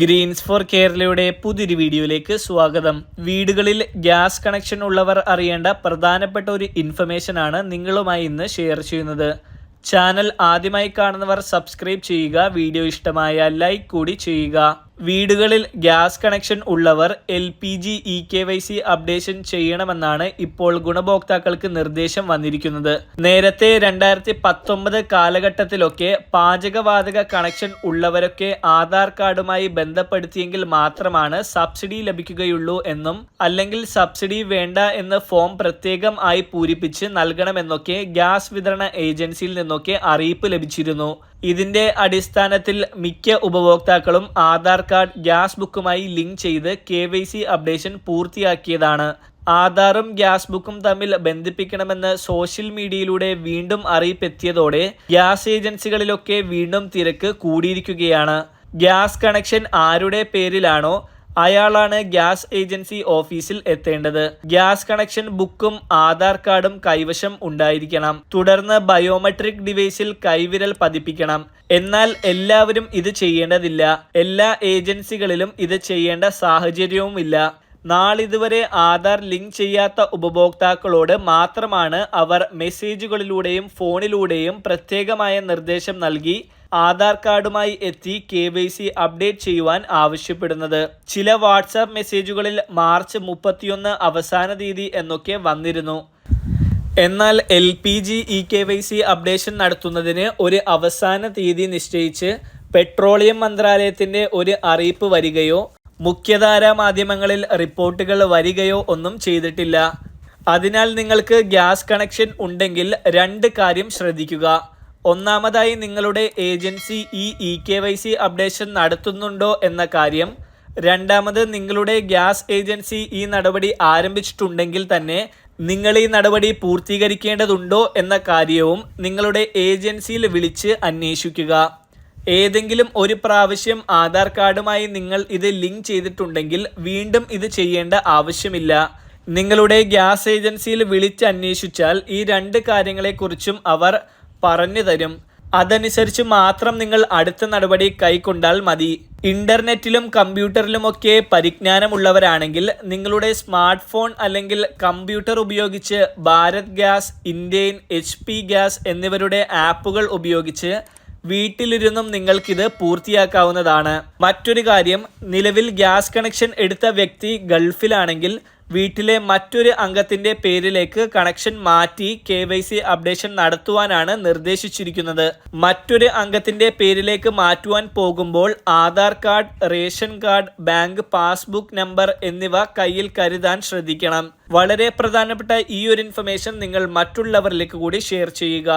Green's four കേരളയുടെ പുതിയൊരു വീഡിയോയിലേക്ക് സ്വാഗതം. വീടുകളിൽ ഗ്യാസ് കണക്ഷൻ ഉള്ളവർ അറിയേണ്ട പ്രധാനപ്പെട്ട ഒരു ഇൻഫർമേഷൻ ആണ് നിങ്ങളുമായി ഇന്ന് ഷെയർ ചെയ്യുന്നത്. ചാനൽ ആദ്യമായി കാണുന്നവർ സബ്സ്ക്രൈബ് ചെയ്യുക വീഡിയോ ഇഷ്ടമായ ലൈക്ക് കൂടി ചെയ്യുക. വീടുകളിൽ ഗ്യാസ് കണക്ഷൻ ഉള്ളവർ L P G E K Y C updation ചെയ്യണമെന്നാണ് ഇപ്പോൾ ഗുണഭോക്താക്കൾക്ക് നിർദ്ദേശം വന്നിരിക്കുന്നത്. നേരത്തെ രണ്ടായിരത്തി പത്തൊമ്പത് കാലഘട്ടത്തിലൊക്കെ പാചകവാതക കണക്ഷൻ ഉള്ളവരൊക്കെ ആധാർ കാർഡുമായി ബന്ധപ്പെടുത്തിയെങ്കിൽ മാത്രമാണ് സബ്സിഡി ലഭിക്കുകയുള്ളൂ എന്നും അല്ലെങ്കിൽ സബ്സിഡി വേണ്ട എന്ന് ഫോം പ്രത്യേകം ആയി പൂരിപ്പിച്ച് നൽകണമെന്നൊക്കെ ഗ്യാസ് വിതരണ ഏജൻസിയിൽ നിന്നൊക്കെ അറിയിപ്പ് ലഭിച്ചിരുന്നു. ഇതിന്റെ അടിസ്ഥാനത്തിൽ മിക്ക ഉപഭോക്താക്കളും ആധാർ കാർഡ് ഗ്യാസ് ബുക്കുമായി ലിങ്ക് ചെയ്ത് കെ വൈ സി അപ്ഡേഷൻ പൂർത്തിയാക്കിയതാണ്. ആധാറും ഗ്യാസ് ബുക്കും തമ്മിൽ ബന്ധിപ്പിക്കണമെന്ന് സോഷ്യൽ മീഡിയയിലൂടെ വീണ്ടും അറിയിപ്പെത്തിയതോടെ ഗ്യാസ് ഏജൻസികളിലൊക്കെ വീണ്ടും തിരക്ക് കൂടിയിരിക്കുകയാണ്. ഗ്യാസ് കണക്ഷൻ ആരുടെ പേരിലാണോ അയാളാണ് ഗ്യാസ് ഏജൻസി ഓഫീസിൽ എത്തേണ്ടത്. ഗ്യാസ് കണക്ഷൻ ബുക്കും ആധാർ കാർഡും കൈവശം ഉണ്ടായിരിക്കണം. തുടർന്ന് ബയോമെട്രിക് ഡിവൈസിൽ കൈവിരൽ പതിപ്പിക്കണം. എന്നാൽ എല്ലാവരും ഇത് ചെയ്യേണ്ടതില്ല. എല്ലാ ഏജൻസികളിലും ഇത് ചെയ്യേണ്ട സാഹചര്യവുമില്ല. നാളിതുവരെ ആധാർ ലിങ്ക് ചെയ്യാത്ത ഉപഭോക്താക്കളോട് മാത്രമാണ് അവർ മെസ്സേജുകളിലൂടെയും ഫോണിലൂടെയും പ്രത്യേകമായ നിർദ്ദേശം നൽകി ആധാർ കാർഡുമായി എത്തി കെ വൈ സി അപ്ഡേറ്റ് ചെയ്യുവാൻ ആവശ്യപ്പെടുന്നത്. ചില വാട്സാപ്പ് മെസ്സേജുകളിൽ മാർച്ച് മുപ്പത്തിയൊന്ന് അവസാന തീയതി എന്നൊക്കെ വന്നിരുന്നു. എന്നാൽ L P G E K Y C updation നടത്തുന്നതിന് ഒരു അവസാന തീയതി നിശ്ചയിച്ച് പെട്രോളിയം മന്ത്രാലയത്തിന്റെ ഒരു അറിയിപ്പ് വരികയോ മുഖ്യധാരാ മാധ്യമങ്ങളിൽ റിപ്പോർട്ടുകൾ വരികയോ ഒന്നും ചെയ്തിട്ടില്ല. അതിനാൽ നിങ്ങൾക്ക് ഗ്യാസ് കണക്ഷൻ ഉണ്ടെങ്കിൽ രണ്ട് കാര്യം ശ്രദ്ധിക്കുക. ഒന്നാമതായി നിങ്ങളുടെ ഏജൻസി ഈ E K Y C updation നടത്തുന്നുണ്ടോ എന്ന കാര്യം. രണ്ടാമത് നിങ്ങളുടെ ഗ്യാസ് ഏജൻസി ഈ നടപടി ആരംഭിച്ചിട്ടുണ്ടെങ്കിൽ തന്നെ നിങ്ങൾ ഈ നടപടി പൂർത്തീകരിക്കേണ്ടതുണ്ടോ എന്ന കാര്യവും നിങ്ങളുടെ ഏജൻസിയിൽ വിളിച്ച് അന്വേഷിക്കുക. ഏതെങ്കിലും ഒരു പ്രാവശ്യം ആധാർ കാർഡുമായി നിങ്ങൾ ഇത് ലിങ്ക് ചെയ്തിട്ടുണ്ടെങ്കിൽ വീണ്ടും ഇത് ചെയ്യേണ്ട ആവശ്യമില്ല. നിങ്ങളുടെ ഗ്യാസ് ഏജൻസിയിൽ വിളിച്ച് അന്വേഷിച്ചാൽ ഈ രണ്ട് കാര്യങ്ങളെക്കുറിച്ചും അവർ പറഞ്ഞു തരും. അതനുസരിച്ച് മാത്രം നിങ്ങൾ അടുത്ത നടപടി കൈക്കൊണ്ടാൽ മതി. ഇന്റർനെറ്റിലും കമ്പ്യൂട്ടറിലുമൊക്കെ പരിജ്ഞാനമുള്ളവരാണെങ്കിൽ നിങ്ങളുടെ സ്മാർട്ട് ഫോൺ അല്ലെങ്കിൽ കമ്പ്യൂട്ടർ ഉപയോഗിച്ച് Bharat gas Indian H P gas എന്നിവരുടെ ആപ്പുകൾ ഉപയോഗിച്ച് വീട്ടിലിരുന്നും നിങ്ങൾക്കിത് പൂർത്തിയാക്കാവുന്നതാണ്. മറ്റൊരു കാര്യം നിലവിൽ ഗ്യാസ് കണക്ഷൻ എടുത്ത വ്യക്തി ഗൾഫിലാണെങ്കിൽ വീട്ടിലെ മറ്റൊരു അംഗത്തിന്റെ പേരിലേക്ക് കണക്ഷൻ മാറ്റി കെ വൈ സി അപ്ഡേഷൻ നടത്തുവാനാണ് നിർദ്ദേശിച്ചിരിക്കുന്നത്. മറ്റൊരു അംഗത്തിന്റെ പേരിലേക്ക് മാറ്റുവാൻ പോകുമ്പോൾ Aadhaar card ration card bank passbook number എന്നിവ കയ്യിൽ കരുതാൻ ശ്രദ്ധിക്കണം. വളരെ പ്രധാനപ്പെട്ട ഈ ഒരു ഇൻഫർമേഷൻ നിങ്ങൾ മറ്റുള്ളവരിലേക്ക് കൂടി ഷെയർ ചെയ്യുക.